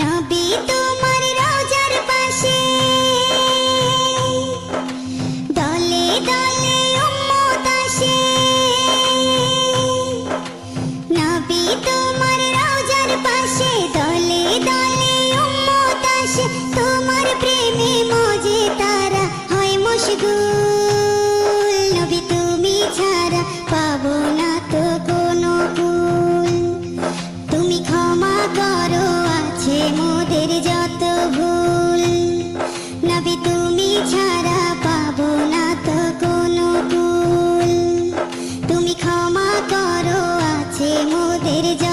নবী তোমার রোজার দলে দলে উম্মত নবী তোমার রোজার দলে দলে তোমার প্রেমে মজে তারা হয় মশগুল নবী তুমি ছাড়া পাবো না তো কোনো ভুল। তুমি ক্ষমা কর। तेरे जा